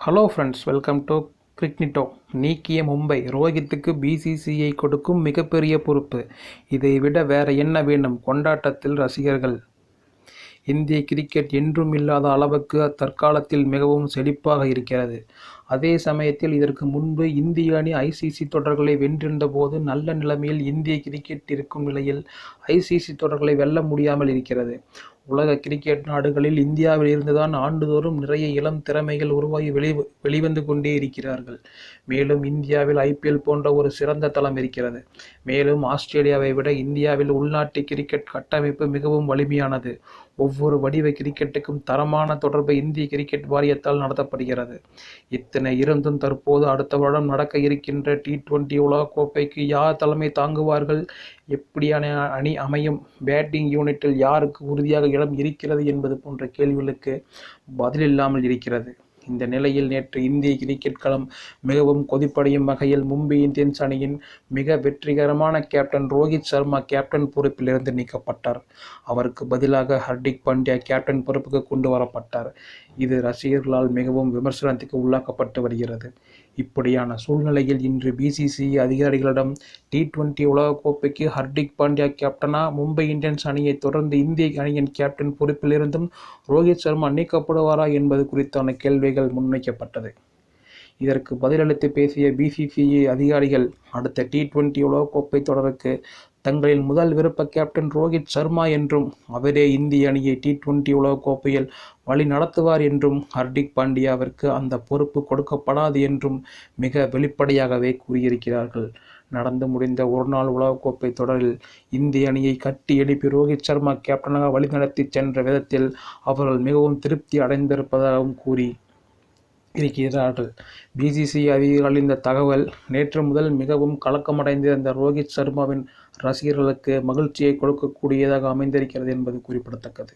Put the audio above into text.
Hello friends welcome to கிரிக்னிட்டோ நீக்கிய Mumbai ரோஹித்துக்கு BCCI கொடுக்கும் மிகப்பெரிய பொறுப்பு. இதை விட வேற என்ன வேண்டும்? கொண்டாட்டத்தில் ரசிகர்கள். இந்திய கிரிக்கெட் என்றும் இல்லாத அளவுக்கு தற்காலத்தில் மிகவும் செழிப்பாக இருக்கிறது. அதே சமயத்தில் இதற்கு முன்பு இந்திய அணி ஐசிசி தொடர்களை வென்றிருந்த போது நல்ல நிலைமையில் இந்திய கிரிக்கெட் இருக்கும் நிலையில் ஐசிசி தொடர்களை வெல்ல முடியாமல் இருக்கிறது. உலக கிரிக்கெட் நாடுகளில் இந்தியாவில் இருந்துதான் ஆண்டுதோறும் நிறைய இளம் திறமைகள் உருவாகி வெளி வெளிவந்து கொண்டே இருக்கிறார்கள். மேலும் இந்தியாவில் ஐபிஎல் போன்ற ஒரு சிறந்த தளம் இருக்கிறது. மேலும் ஆஸ்திரேலியாவை விட இந்தியாவில் உள்நாட்டு கிரிக்கெட் கட்டமைப்பு மிகவும் வலிமையானது. ஒவ்வொரு வடிவ கிரிக்கெட்டுக்கும் தரமான தொடர்பு இந்திய கிரிக்கெட் வாரியத்தால் நடத்தப்படுகிறது. இத்தனை இருந்தும் தற்போது அடுத்த வருடம் நடக்க இருக்கின்ற டி டுவெண்டி உலகக்கோப்பைக்கு யார் தலைமை தாங்குவார்கள்? எப்படியான அணி அமையும்? பேட்டிங் யூனிட்டில் யாருக்கு உறுதியாக இடம் இருக்கிறது என்பது போன்ற கேள்விகளுக்கு பதிலில்லாமல் இருக்கிறது. இந்த நிலையில் நேற்று இந்திய கிரிக்கெட் களம் மிகவும் கொதிப்படையும் வகையில் மும்பை இந்தியன்ஸ் அணியின் மிக வெற்றிகரமான கேப்டன் ரோஹித் சர்மா கேப்டன் பொறுப்பிலிருந்து நீக்கப்பட்டார். அவருக்கு பதிலாக ஹர்திக் பாண்டியா கேப்டன் பொறுப்புக்கு கொண்டு வரப்பட்டார். இது ரசிகர்களால் மிகவும் விமர்சனத்துக்கு உள்ளாக்கப்பட்டு வருகிறது. இப்படியான சூழ்நிலையில் இன்று பிசிசி அதிகாரிகளிடம் டி டுவெண்டி உலகக்கோப்பைக்கு ஹர்திக் பாண்டியா கேப்டனா மும்பை இந்தியன்ஸ் அணியை தொடர்ந்து இந்திய அணியின் கேப்டன் பொறுப்பிலிருந்தும் ரோஹித் சர்மா நீக்கப்படுவாரா என்பது குறித்தான கேள்வி கோரிக்கைகள் முன்வைக்கப்பட்டது. இதற்கு பதிலளித்து பேசிய பிசிசிஐ அதிகாரிகள் அடுத்த டி டுவெண்டி உலகக்கோப்பை தொடருக்கு தங்களின் முதல் விருப்ப கேப்டன் ரோஹித் சர்மா என்றும் அவரே இந்திய அணியை டி டுவெண்டி உலகக்கோப்பையில் வழி நடத்துவார் என்றும் ஹர்திக் பாண்டியாவிற்கு அந்த பொறுப்பு கொடுக்கப்படாது என்றும் மிக வெளிப்படையாகவே கூறியிருக்கிறார்கள். நடந்து முடிந்த ஒருநாள் உலகக்கோப்பை தொடரில் இந்திய அணியை கட்டி எழுப்பி ரோஹித் சர்மா கேப்டனாக வழிநடத்தி சென்ற விதத்தில் அவர்கள் மிகவும் திருப்தி அடைந்திருப்பதாகவும் கூறி இருக்கிறார்கள். பிசிசி அதிகாரிகள் இந்த தகவல் நேற்று முதல் மிகவும் கலக்கமடைந்திருந்த ரோஹித் சர்மாவின் ரசிகர்களுக்கு மகிழ்ச்சியை கொடுக்கக்கூடியதாக அமைந்திருக்கிறது என்பது குறிப்பிடத்தக்கது.